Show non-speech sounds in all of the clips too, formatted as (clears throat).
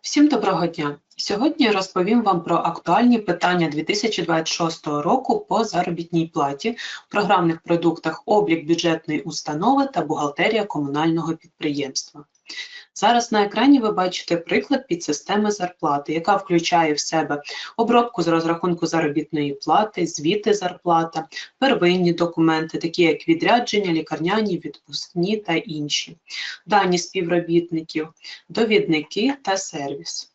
Всім доброго дня! Сьогодні розповім вам про актуальні питання 2026 року по заробітній платі, програмних продуктах облік бюджетної установи та бухгалтерія комунального підприємства. Зараз на екрані ви бачите приклад підсистеми зарплати, яка включає в себе обробку з розрахунку заробітної плати, звіти зарплата, первинні документи, такі як відрядження, лікарняні, відпускні та інші, дані співробітників, довідники та сервіс.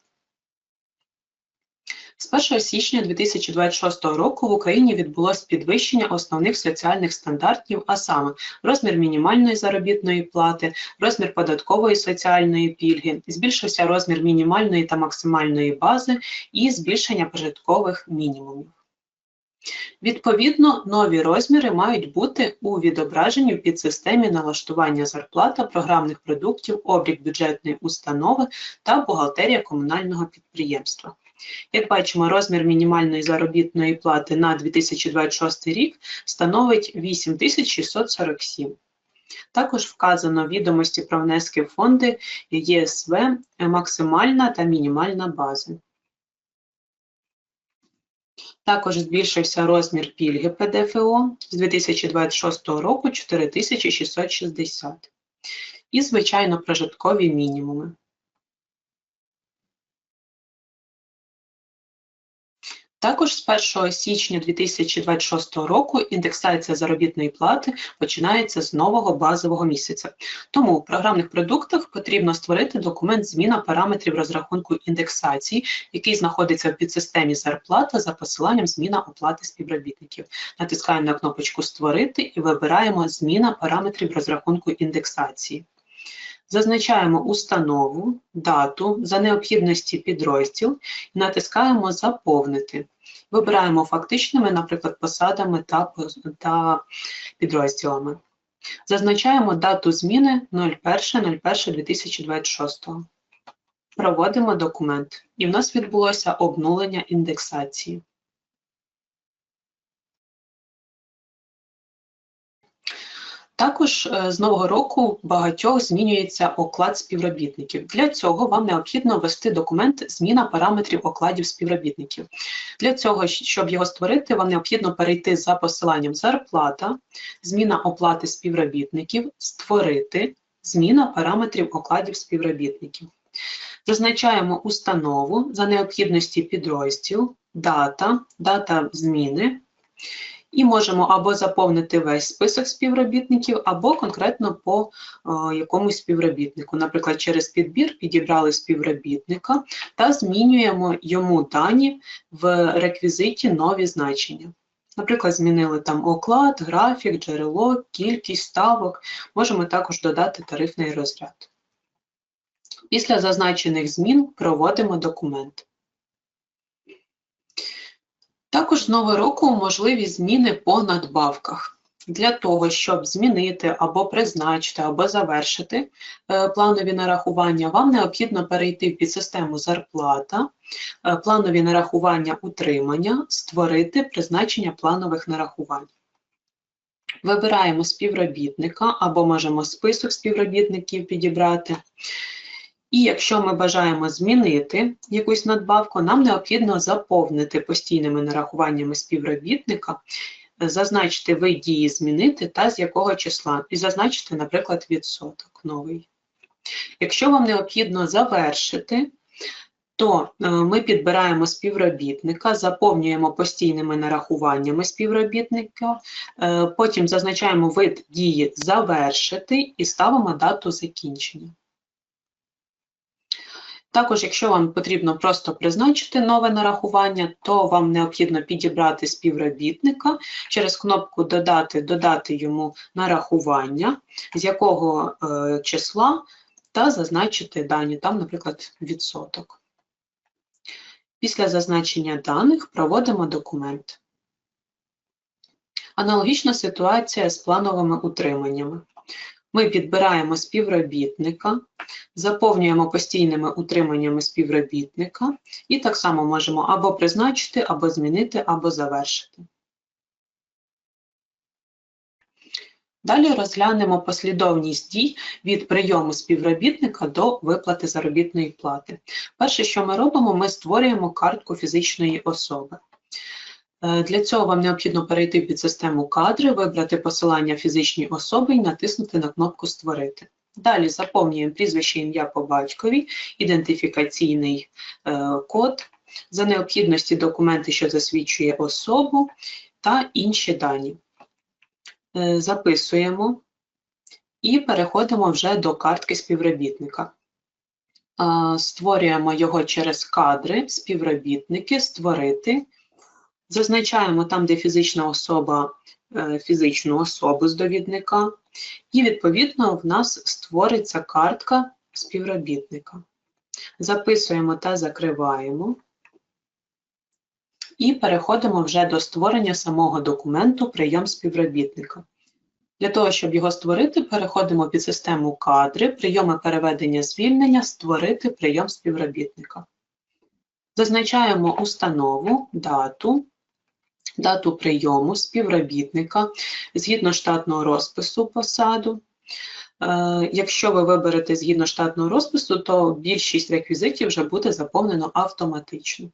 З 1 січня 2026 року в Україні відбулось підвищення основних соціальних стандартів, а саме розмір мінімальної заробітної плати, розмір податкової соціальної пільги, збільшився розмір мінімальної та максимальної бази і збільшення прожиткових мінімумів. Відповідно, нові розміри мають бути у відображенні в підсистемі налаштування зарплата програмних продуктів, облік бюджетної установи та бухгалтерія комунального підприємства. Як бачимо, розмір мінімальної заробітної плати на 2026 рік становить 8647. Також вказано відомості про внески в фонди ЄСВ, максимальна та мінімальна бази. Також збільшився розмір пільги ПДФО з 2026 року 4660. І, звичайно, прожиткові мінімуми. Також з 1 січня 2026 року індексація заробітної плати починається з нового базового місяця. Тому в програмних продуктах потрібно створити документ зміна параметрів розрахунку індексації, який знаходиться в підсистемі зарплата за посиланням зміна оплати співробітників. Натискаємо на кнопочку Створити і вибираємо Зміна параметрів розрахунку індексації. Зазначаємо установу, дату за необхідності підрозділ і натискаємо Заповнити. Вибираємо фактичними, наприклад, посадами та, та підрозділами. Зазначаємо дату зміни 01.01.2026. Проводимо документ. І в нас відбулося обнулення індексації. Також е, з нового року багатьох змінюється оклад співробітників. Для цього вам необхідно ввести документ Зміна параметрів окладів співробітників. Для цього, щоб його створити, вам необхідно перейти за посиланням Зарплата, зміна оплати співробітників, створити зміна параметрів окладів співробітників. Зазначаємо установу за необхідності підрозділ, дата, дата зміни. І можемо або заповнити весь список співробітників, або конкретно по о, якомусь співробітнику. Наприклад, через підбір підібрали співробітника та змінюємо йому дані в реквізиті нові значення. Наприклад, змінили там оклад, графік, джерело, кількість ставок. Можемо також додати тарифний розряд. Після зазначених змін проводимо документ. Також з нового року можливі зміни по надбавках. Для того, щоб змінити або призначити, або завершити е, планові нарахування, вам необхідно перейти в підсистему зарплата, е, планові нарахування утримання, створити призначення планових нарахувань. Вибираємо співробітника або можемо список співробітників підібрати. І якщо ми бажаємо змінити якусь надбавку, нам необхідно заповнити постійними нарахуваннями співробітника, зазначити вид дії змінити та з якого числа, і зазначити, наприклад, відсоток новий. Якщо вам необхідно завершити, то е, ми підбираємо співробітника, заповнюємо постійними нарахуваннями співробітника, е, потім зазначаємо вид дії завершити і ставимо дату закінчення. Також, якщо вам потрібно просто призначити нове нарахування, то вам необхідно підібрати співробітника через кнопку Додати, додати йому нарахування, з якого е, числа, та зазначити дані, там, наприклад, відсоток. Після зазначення даних проводимо документ. Аналогічна ситуація з плановими утриманнями. Ми підбираємо співробітника, заповнюємо постійними утриманнями співробітника і так само можемо або призначити, або змінити, або завершити. Далі розглянемо послідовність дій від прийому співробітника до виплати заробітної плати. Перше, що ми робимо, ми створюємо картку фізичної особи. Е, Для цього вам необхідно перейти під систему кадри, вибрати посилання фізичній особи і натиснути на кнопку Створити. Далі заповнюємо прізвище ім'я по батькові, ідентифікаційний е, код, за необхідності документи, що засвідчує особу та інші дані. Е, Записуємо і переходимо вже до картки співробітника. Створюємо його через кадри, співробітники, створити. Зазначаємо там, де фізична особа, е, фізичну особу з довідника, і відповідно в нас створиться картка співробітника. Записуємо та закриваємо. І переходимо вже до створення самого документу прийом співробітника. Для того, щоб його створити, переходимо під систему кадри, прийоми переведення звільнення, створити прийом співробітника. Зазначаємо установу, дату, дату прийому співробітника згідно штатного розпису посаду. Е, Якщо ви виберете згідно штатного розпису, то більшість реквізитів вже буде заповнено автоматично.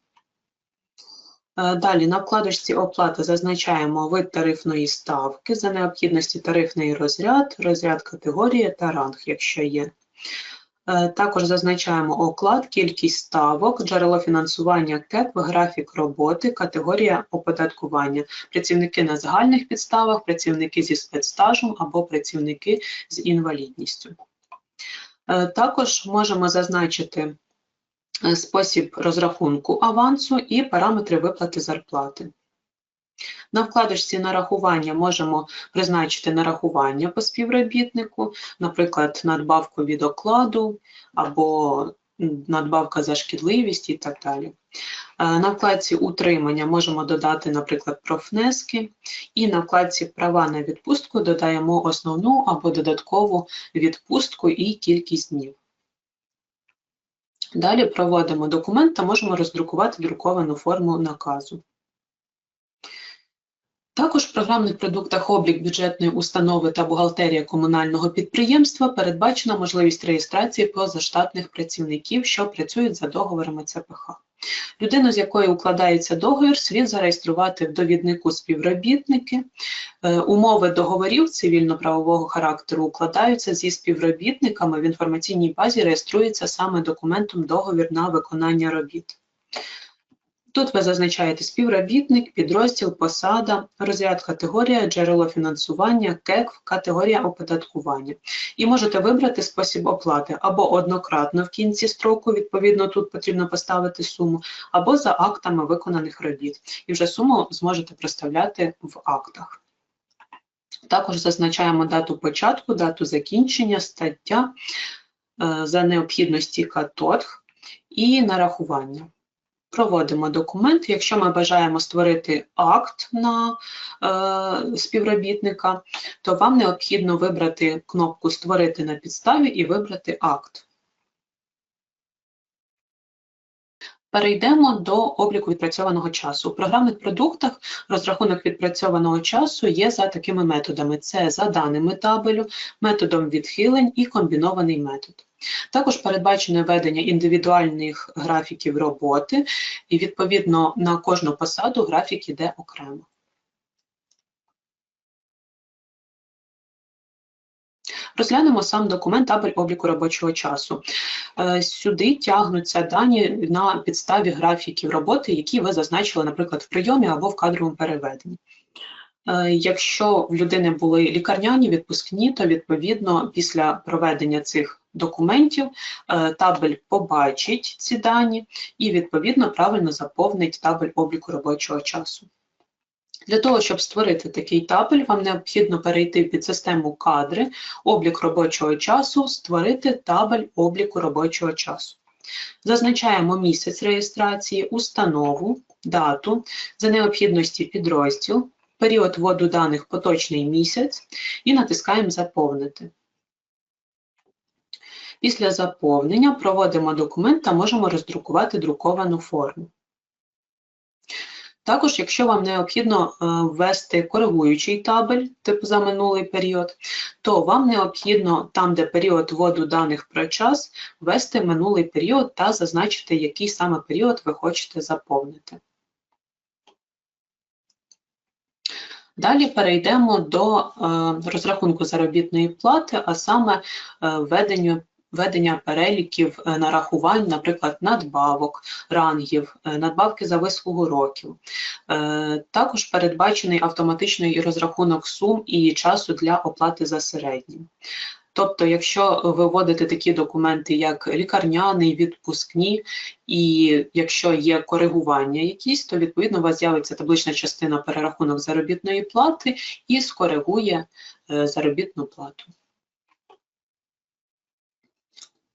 Е, Далі на вкладочці оплата зазначаємо вид тарифної ставки за необхідності тарифний розряд, розряд категорії та ранг, якщо є. Е, Також зазначаємо оклад, кількість ставок, джерело фінансування КЕП, графік роботи, категорія оподаткування, працівники на загальних підставах, працівники зі спецстажем або працівники з інвалідністю. Е, Також можемо зазначити е, спосіб розрахунку авансу і параметри виплати зарплати. На вкладочці нарахування можемо призначити нарахування по співробітнику, наприклад, надбавку від окладу або надбавка за шкідливість і так далі. Е, На вкладці утримання можемо додати, наприклад, профнески, і на вкладці права на відпустку додаємо основну або додаткову відпустку і кількість днів. Далі проводимо документ та можемо роздрукувати друковану форму наказу. Також в програмних продуктах облік бюджетної установи та бухгалтерія комунального підприємства передбачена можливість реєстрації позаштатних працівників, що працюють за договорами ЦПХ. Людину, з якою укладається договір, слід зареєструвати в довіднику співробітники. Е, Умови договорів цивільно-правового характеру укладаються зі співробітниками. В інформаційній базі реєструється саме документом договір на виконання робіт. Тут ви зазначаєте співробітник, підрозділ, посада, розряд категорія, джерело фінансування, КЕК, категорія оподаткування. І можете вибрати спосіб оплати або однократно в кінці строку, відповідно, тут потрібно поставити суму, або за актами виконаних робіт. І вже суму зможете проставляти в актах. Також зазначаємо дату початку, дату закінчення, стаття е, за необхідності КАТОДГ і нарахування проводимо документ. Якщо ми бажаємо створити акт на е, співробітника, то вам необхідно вибрати кнопку Створити на підставі і вибрати акт. Перейдемо до обліку відпрацьованого часу. У програмних продуктах розрахунок відпрацьованого часу є за такими методами: це за даними табелю, методом відхилень і комбінований метод. Також передбачене ведення індивідуальних графіків роботи, і відповідно на кожну посаду графік іде окремо. Розглянемо сам документ табель обліку робочого часу. Е, Сюди тягнуться дані на підставі графіків роботи, які ви зазначили, наприклад, в прийомі або в кадровому переведенні. Е, Якщо в людини були лікарняні відпускні, то відповідно після проведення цих документів е, табель побачить ці дані і відповідно правильно заповнить табель обліку робочого часу. Для того, щоб створити такий табель, вам необхідно перейти під систему кадри, облік робочого часу, створити табель обліку робочого часу. Зазначаємо місяць реєстрації, установу, дату, за необхідності підрозділ, період вводу даних поточний місяць і натискаємо Заповнити. Після заповнення проводимо документ та можемо роздрукувати друковану форму. Також, якщо вам необхідно е, ввести коригуючий табель, типу за минулий період, то вам необхідно там, де період вводу даних про час, ввести минулий період та зазначити, який саме період ви хочете заповнити. Далі перейдемо до е, розрахунку заробітної плати, а саме е, введенню ведення переліків е, нарахувань, наприклад, надбавок, рангів, е, надбавки за вислугу років. Е, також передбачений автоматичний розрахунок сум і часу для оплати за середнім. Тобто, якщо ви вводите такі документи, як лікарняний, відпускні, і якщо є коригування якісь, то відповідно у вас з'явиться таблична частина перерахунок заробітної плати і скоригує заробітну плату.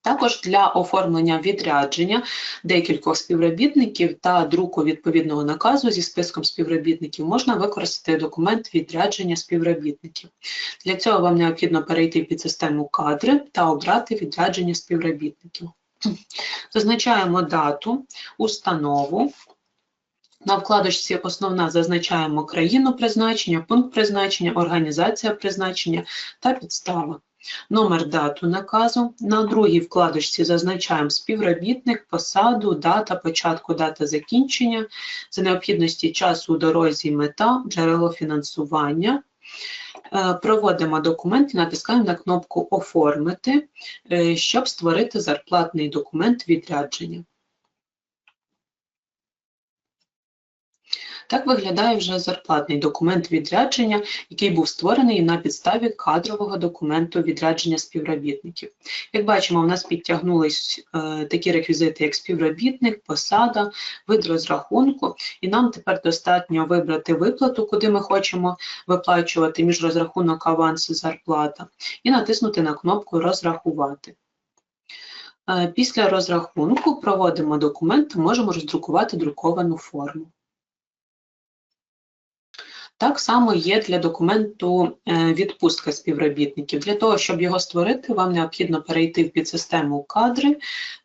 Також для оформлення відрядження декількох співробітників та друку відповідного наказу зі списком співробітників можна використати документ відрядження співробітників. Для цього вам необхідно перейти під систему кадри та обрати відрядження співробітників. (clears throat) Зазначаємо дату, установу. На вкладочці Основна зазначаємо країну призначення, пункт призначення, організація призначення та підстава номер дату наказу. На другій вкладочці зазначаємо співробітник, посаду, дата початку, дата закінчення, за необхідності часу у дорозі, мета, джерело фінансування. Е, проводимо документ і натискаємо на кнопку Оформити, е, щоб створити зарплатний документ відрядження. Так виглядає вже зарплатний документ відрядження, який був створений на підставі кадрового документу відрядження співробітників. Як бачимо, у нас підтягнулись е, такі реквізити, як співробітник, посада, вид розрахунку, і нам тепер достатньо вибрати виплату, куди ми хочемо виплачувати між розрахунок аванс і зарплата, і натиснути на кнопку Розрахувати. Е, після розрахунку проводимо документ, можемо роздрукувати друковану форму. Так само є для документу е, відпустка співробітників. Для того, щоб його створити, вам необхідно перейти в підсистему кадри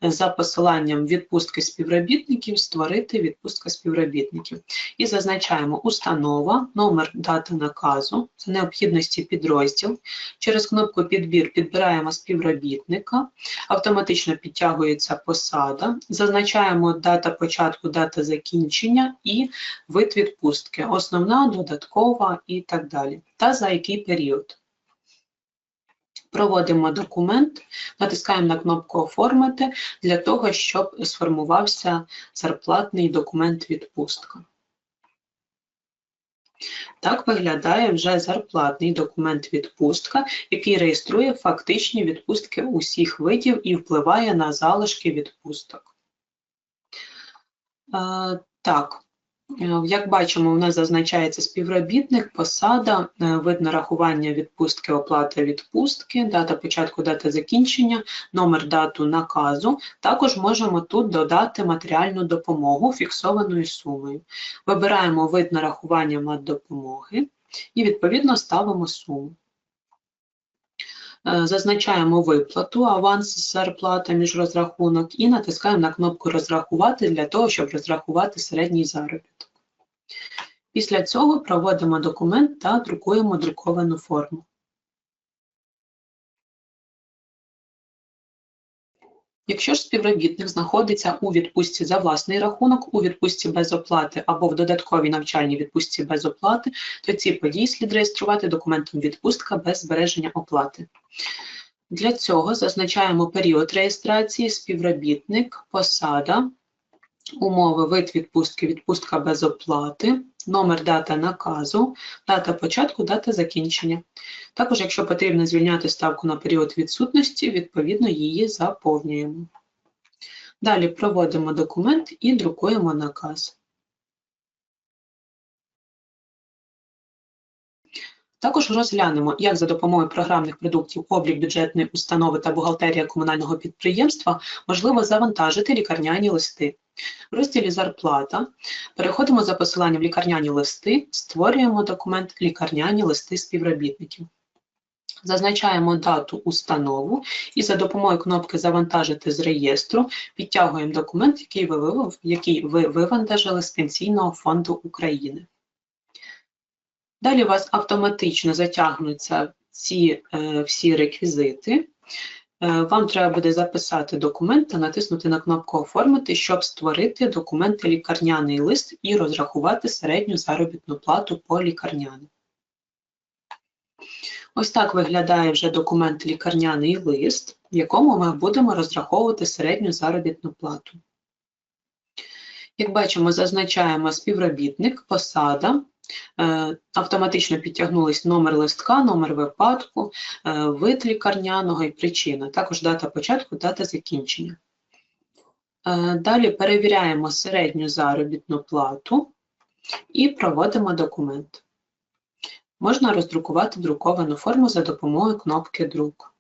е, за посиланням відпустки співробітників, створити відпустка співробітників. І зазначаємо установа, номер дати наказу, це необхідності підрозділ. Через кнопку Підбір підбираємо співробітника, автоматично підтягується посада, зазначаємо дата початку, дата закінчення і вид відпустки. Основна додаткова додаткова і так далі. Та за який період. Проводимо документ, натискаємо на кнопку Оформити для того, щоб сформувався зарплатний документ відпустка. Так виглядає вже зарплатний документ відпустка, який реєструє фактичні відпустки усіх видів і впливає на залишки відпусток. Е, так, як бачимо, у нас зазначається співробітник, посада, е, вид нарахування відпустки, оплата відпустки, дата початку, дата закінчення, номер дату наказу. Також можемо тут додати матеріальну допомогу фіксованою сумою. Вибираємо вид нарахування допомоги і, відповідно, ставимо суму. Е, зазначаємо виплату, аванс зарплата між розрахунок і натискаємо на кнопку Розрахувати для того, щоб розрахувати середній заробіток. Після цього проводимо документ та друкуємо друковану форму. Якщо ж співробітник знаходиться у відпустці за власний рахунок, у відпустці без оплати або в додатковій навчальній відпустці без оплати, то ці події слід реєструвати документом відпустка без збереження оплати. Для цього зазначаємо період реєстрації, співробітник, посада, умови вид відпустки, відпустка без оплати, номер дата наказу, дата початку, дата закінчення. Також, якщо потрібно звільняти ставку на період відсутності, відповідно її заповнюємо. Далі проводимо документ і друкуємо наказ. Також розглянемо, як за допомогою програмних продуктів облік бюджетної установи та бухгалтерія комунального підприємства можливо завантажити лікарняні листи. В розділі Зарплата переходимо за посиланням лікарняні листи, створюємо документ Лікарняні листи співробітників. Зазначаємо дату установу і за допомогою кнопки Завантажити з реєстру підтягуємо документ, який ви, який ви вивантажили з Пенсійного фонду України. Далі у вас автоматично затягнуться ці е, всі реквізити. Е, Вам треба буде записати документ та натиснути на кнопку Оформити, щоб створити документи лікарняний лист і розрахувати середню заробітну плату по лікарняним. Ось так виглядає вже документ лікарняний лист, в якому ми будемо розраховувати середню заробітну плату. Як бачимо, зазначаємо співробітник, посада, е, автоматично підтягнулись номер листка, номер випадку, е, вид лікарняного і причина, також дата початку, дата закінчення. Е, Далі перевіряємо середню заробітну плату і проводимо документ. Можна роздрукувати друковану форму за допомогою кнопки Друк.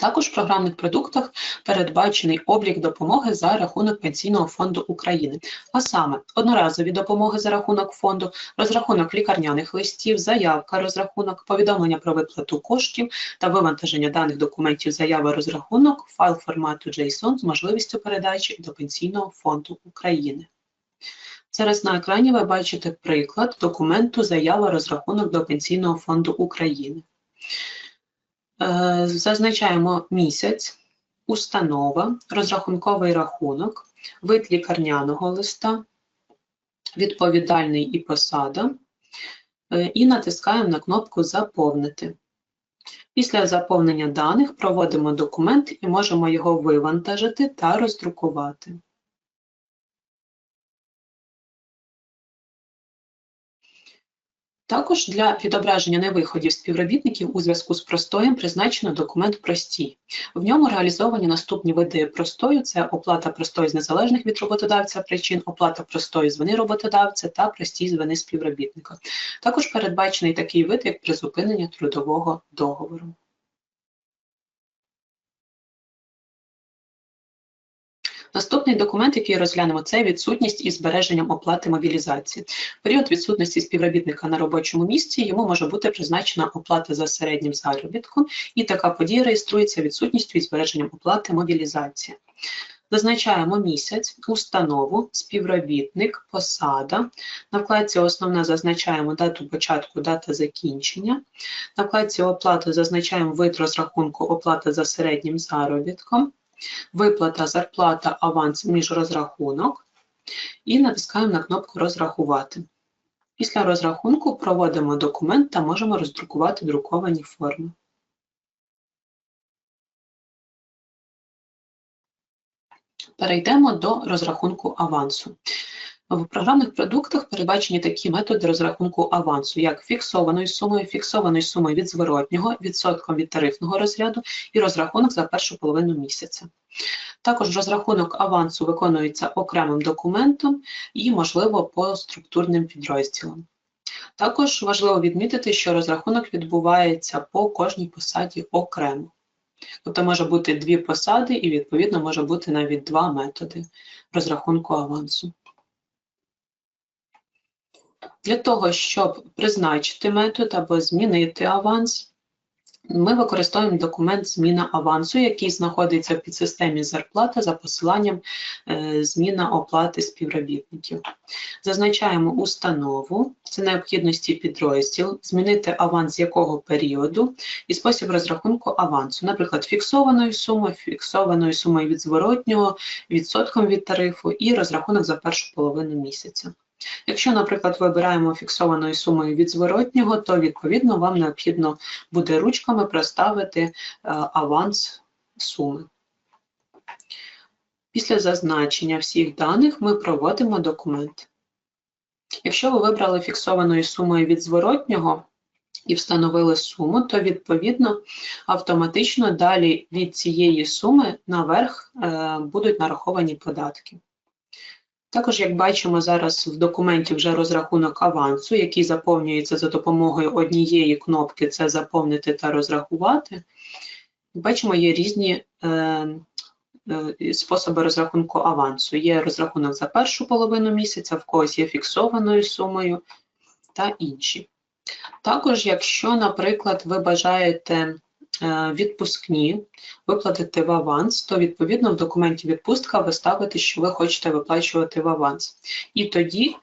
Також в програмних продуктах передбачений облік допомоги за рахунок Пенсійного фонду України, а саме одноразові допомоги за рахунок фонду, розрахунок лікарняних листів, заявка, розрахунок, повідомлення про виплату коштів та вивантаження даних документів заява розрахунок, файл формату JSON з можливістю передачі до Пенсійного фонду України. Зараз на екрані ви бачите приклад документу заява розрахунок до Пенсійного фонду України. Е, Зазначаємо місяць, установа, розрахунковий рахунок, вид лікарняного листа, відповідальний і посада, е, і натискаємо на кнопку Заповнити. Після заповнення даних проводимо документ і можемо його вивантажити та роздрукувати. Також для відображення невиходів співробітників у зв'язку з простоєм призначено документ простій. В ньому реалізовані наступні види простою: це оплата простою з незалежних від роботодавця причин, оплата простої з вини роботодавця та простій з вини співробітника. Також передбачений такий вид, як призупинення трудового договору. Наступний документ, який розглянемо, це відсутність із збереженням оплати мобілізації. В період відсутності співробітника на робочому місці йому може бути призначена оплата за середнім заробітком, і така подія реєструється відсутністю із збереженням оплати мобілізації. Зазначаємо місяць, установу, співробітник, посада. На вкладці Основна зазначаємо дату початку, дата закінчення. На вкладці Оплата зазначаємо вид розрахунку оплата за середнім заробітком виплата, зарплата, аванс, міжрозрахунок і натискаємо на кнопку Розрахувати. Після розрахунку проводимо документ та можемо роздрукувати друковані форми. Перейдемо до розрахунку авансу. В програмних продуктах передбачені такі методи розрахунку авансу, як фіксованою сумою, фіксованою сумою від зворотнього, відсотком від тарифного розряду і розрахунок за першу половину місяця. Також розрахунок авансу виконується окремим документом і, можливо, по структурним підрозділам. Також важливо відмітити, що розрахунок відбувається по кожній посаді окремо. Тобто може бути дві посади і, відповідно, може бути навіть два методи розрахунку авансу. Для того, щоб призначити метод або змінити аванс, ми використовуємо документ зміна авансу, який знаходиться в підсистемі зарплата за посиланням е, зміна оплати співробітників. Зазначаємо установу, це необхідності підрозділ, змінити аванс з якого періоду і спосіб розрахунку авансу, наприклад, фіксованою сумою, фіксованою сумою від зворотнього, відсотком від тарифу і розрахунок за першу половину місяця. Якщо, наприклад, вибираємо фіксованою сумою від зворотнього, то відповідно вам необхідно буде ручками проставити е, аванс суми. Після зазначення всіх даних ми проводимо документ. Якщо ви вибрали фіксованою сумою від зворотнього і встановили суму, то відповідно автоматично далі від цієї суми наверх е, будуть нараховані податки. Також, як бачимо, зараз в документі вже розрахунок авансу, який заповнюється за допомогою однієї кнопки це заповнити та розрахувати. Бачимо, є різні е, е, способи розрахунку авансу. Є розрахунок за першу половину місяця, в когось є фіксованою сумою, та інші. Також, якщо, наприклад, ви бажаєте відпускні виплатити в аванс, то відповідно в документі відпустка ви ставите, що ви хочете виплачувати в аванс. І тоді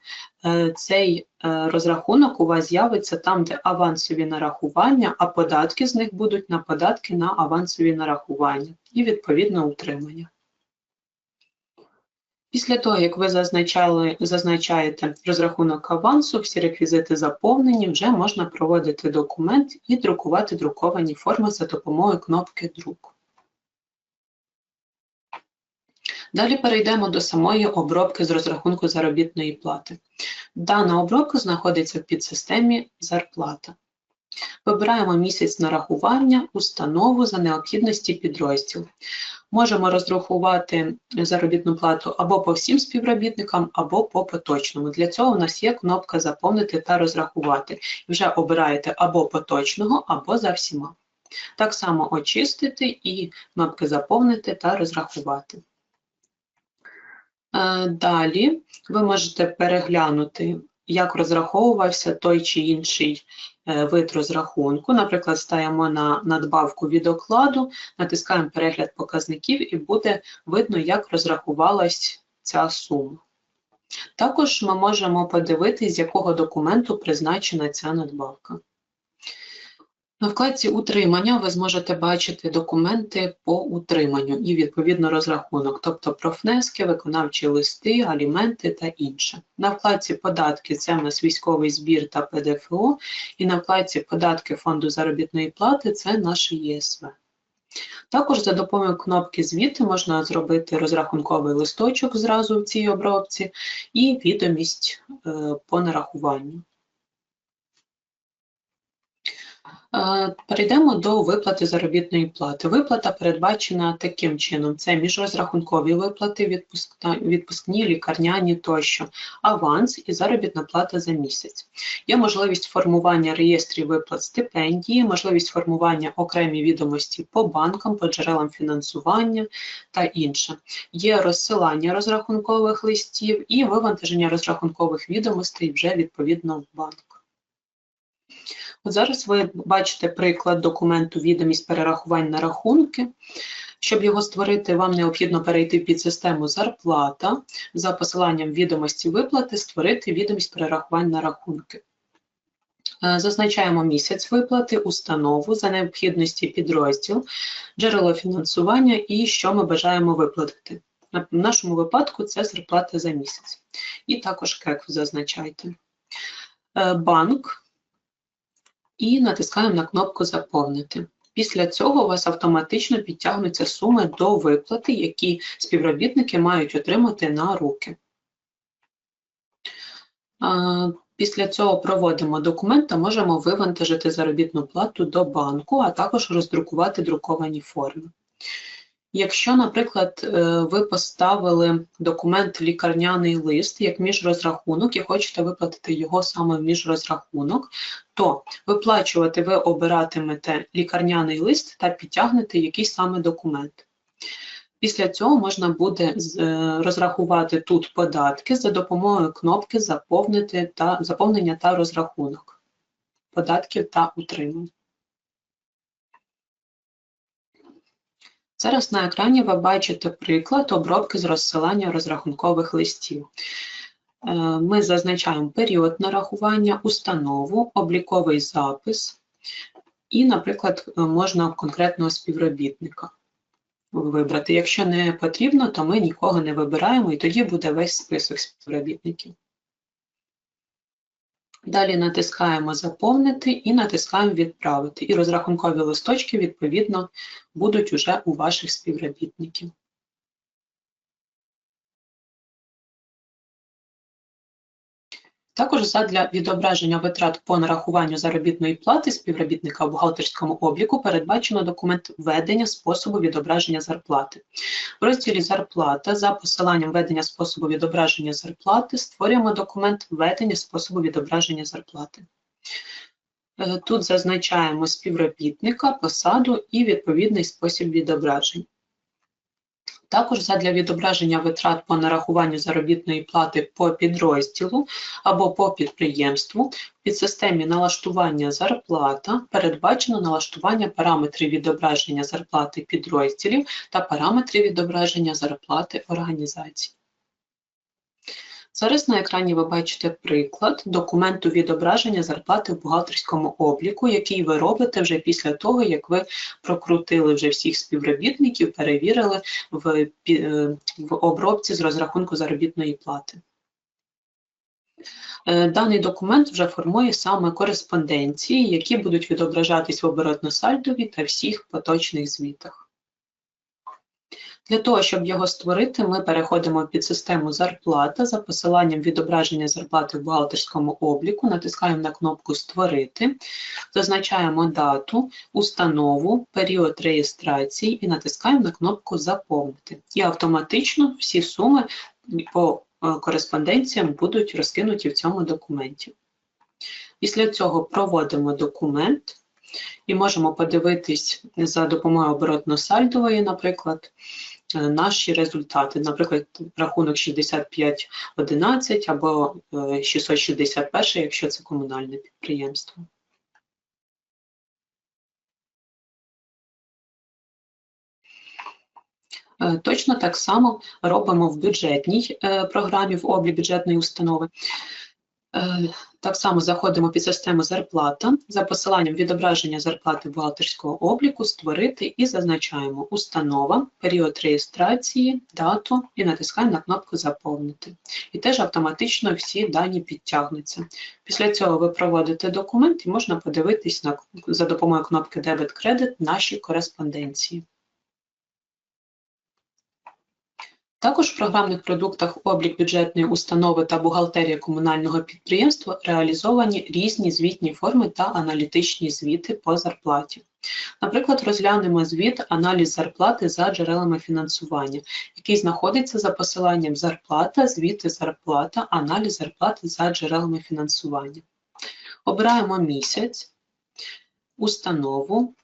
е, цей е, розрахунок у вас з'явиться там, де авансові нарахування, а податки з них будуть на податки на авансові нарахування і відповідно утримання. Після того, як ви зазначали, зазначаєте розрахунок авансу, всі реквізити заповнені, вже можна проводити документ і друкувати друковані форми за допомогою кнопки друк. Далі перейдемо до самої обробки з розрахунку заробітної плати. Дана обробка знаходиться в підсистемі зарплата. Вибираємо місяць нарахування, установу за необхідності підрозділ. Можемо розрахувати заробітну плату або по всім співробітникам, або по поточному. Для цього у нас є кнопка Заповнити та розрахувати. Вже обираєте або поточного, або за всіма. Так само очистити і кнопки Заповнити та розрахувати. Е, далі ви можете переглянути, як розраховувався той чи інший вид розрахунку. Наприклад, ставимо на надбавку від окладу, натискаємо перегляд показників і буде видно, як розрахувалась ця сума. Також ми можемо подивитись, з якого документу призначена ця надбавка. На вкладці Утримання ви зможете бачити документи по утриманню і відповідно розрахунок, тобто про внески, виконавчі листи, аліменти та інше. На вкладці Податки це в нас військовий збір та ПДФО, і на вкладці Податки фонду заробітної плати це наше ЄСВ. Також за допомогою кнопки Звіти можна зробити розрахунковий листочок зразу в цій обробці і відомість е, по нарахуванню. Е, перейдемо до виплати заробітної плати. Виплата передбачена таким чином: це міжрозрахункові виплати, відпускні, лікарняні тощо, аванс і заробітна плата за місяць. Є можливість формування реєстрів виплат стипендії, можливість формування окремі відомості по банкам, по джерелам фінансування та інше. Є розсилання розрахункових листів і вивантаження розрахункових відомостей вже відповідно в банк. От зараз ви бачите приклад документу відомість перерахувань на рахунки. Щоб його створити, вам необхідно перейти під систему зарплата за посиланням відомості виплати, створити відомість перерахувань на рахунки. Е, зазначаємо місяць виплати, установу за необхідності підрозділ, джерело фінансування і що ми бажаємо виплатити. В нашому випадку це зарплата за місяць. І також КЕК зазначайте. Е, банк і натискаємо на кнопку Заповнити. Після цього у вас автоматично підтягнуться суми до виплати, які співробітники мають отримати на руки. Після цього проводимо документ та можемо вивантажити заробітну плату до банку, а також роздрукувати друковані форми. Якщо, наприклад, е, ви поставили документ лікарняний лист як міжрозрахунок і хочете виплатити його саме в міжрозрахунок, то виплачувати ви обиратимете лікарняний лист та підтягнете якийсь саме документ. Після цього можна буде е, розрахувати тут податки за допомогою кнопки заповнення та розрахунок податків та утримань. Зараз на екрані ви бачите приклад обробки з розсилання розрахункових листів. Е, ми зазначаємо період нарахування, установу, обліковий запис і, наприклад, можна конкретного співробітника вибрати. Якщо не потрібно, то ми нікого не вибираємо і тоді буде весь список співробітників. Далі натискаємо Заповнити і натискаємо Відправити. І розрахункові листочки, відповідно, будуть уже у ваших співробітників. Також задля відображення витрат по нарахуванню заробітної плати співробітника в бухгалтерському обліку передбачено документ введення способу відображення зарплати. В розділі Зарплата за посиланням введення способу відображення зарплати створюємо документ введення способу відображення зарплати. Е, тут зазначаємо співробітника, посаду і відповідний спосіб відображення. Також задля відображення витрат по нарахуванню заробітної плати по підрозділу або по підприємству в підсистемі налаштування зарплата передбачено налаштування параметрів відображення зарплати підрозділів та параметрів відображення зарплати організацій. Зараз на екрані ви бачите приклад документу відображення зарплати в бухгалтерському обліку, який ви робите вже після того, як ви прокрутили вже всіх співробітників, перевірили в, е, в обробці з розрахунку заробітної плати. Е, Даний документ вже формує саме кореспонденції, які будуть відображатись в оборотно-сальдові та всіх поточних звітах. Для того, щоб його створити, ми переходимо під систему зарплата за посиланням відображення зарплати в бухгалтерському обліку, натискаємо на кнопку Створити, зазначаємо дату, установу, період реєстрації і натискаємо на кнопку Заповнити. І автоматично всі суми по е, кореспонденціям будуть розкинуті в цьому документі. Після цього проводимо документ і можемо подивитись за допомогою оборотно-сальдової, наприклад, наші результати. Наприклад, рахунок 6511 або е, 661, якщо це комунальне підприємство. Е, Точно так само робимо в бюджетній е, програмі в облік бюджетної установи. Е, Так само заходимо під систему зарплата за посиланням відображення зарплати бухгалтерського обліку, створити і зазначаємо установа, період реєстрації, дату і натискаємо на кнопку Заповнити. І теж автоматично всі дані підтягнуться. Після цього ви проводите документ і можна подивитись на, за допомогою кнопки Дебет-кредит наші кореспонденції. Також в програмних продуктах облік бюджетної установи та бухгалтерія комунального підприємства реалізовані різні звітні форми та аналітичні звіти по зарплаті. Наприклад, розглянемо звіт аналіз зарплати за джерелами фінансування, який знаходиться за посиланням зарплата, звіти зарплата, аналіз зарплати за джерелами фінансування. Обираємо місяць, установу,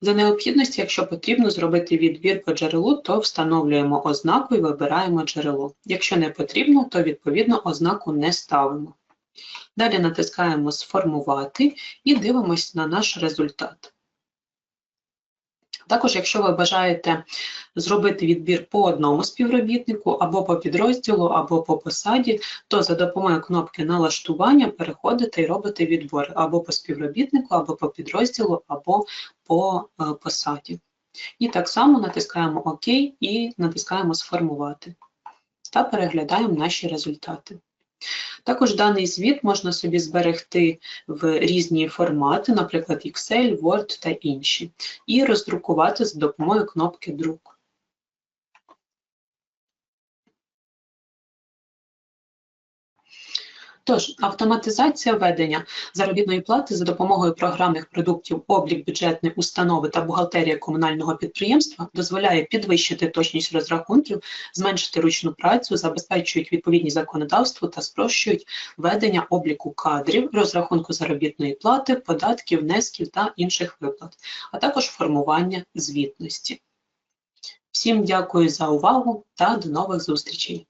за необхідності, якщо потрібно зробити відбір по джерелу, то встановлюємо ознаку і вибираємо джерело. Якщо не потрібно, то відповідно ознаку не ставимо. Далі натискаємо Сформувати і дивимося на наш результат. Також, якщо ви бажаєте зробити відбір по одному співробітнику, або по підрозділу, або по посаді, то за допомогою кнопки налаштування переходите і робите відбор або по співробітнику, або по підрозділу, або по е, посаді. І так само натискаємо ОК і натискаємо Сформувати та переглядаємо наші результати. Також даний звіт можна собі зберегти в різні формати, наприклад, Excel, Word та інші, і роздрукувати за допомогою кнопки Друк. Тож, автоматизація ведення заробітної плати за допомогою програмних продуктів облік бюджетної установи та бухгалтерія комунального підприємства дозволяє підвищити точність розрахунків, зменшити ручну працю, забезпечують відповідність законодавству та спрощують ведення обліку кадрів, розрахунку заробітної плати, податків, внесків та інших виплат, а також формування звітності. Всім дякую за увагу та до нових зустрічей!